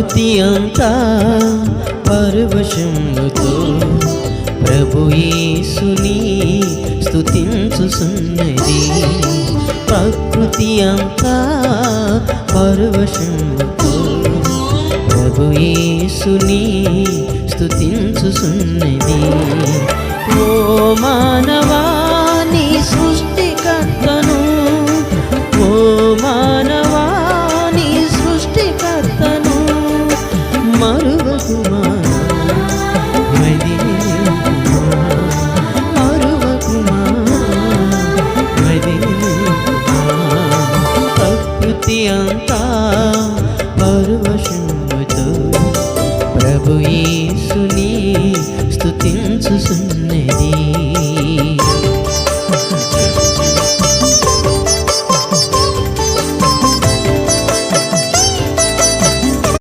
ప్రకృతి అంతా పరవశముతో ప్రభు యేసుని స్తుతించుచున్నది ప్రకృతి అంతా పరవశముతో ప్రభు యేసుని స్తుతించుచున్నది ఓ మానవాని సృష్టికర్తను ఓ మా అంతా పరవశముతో ప్రభు యేసుని స్తుతించుచున్నది.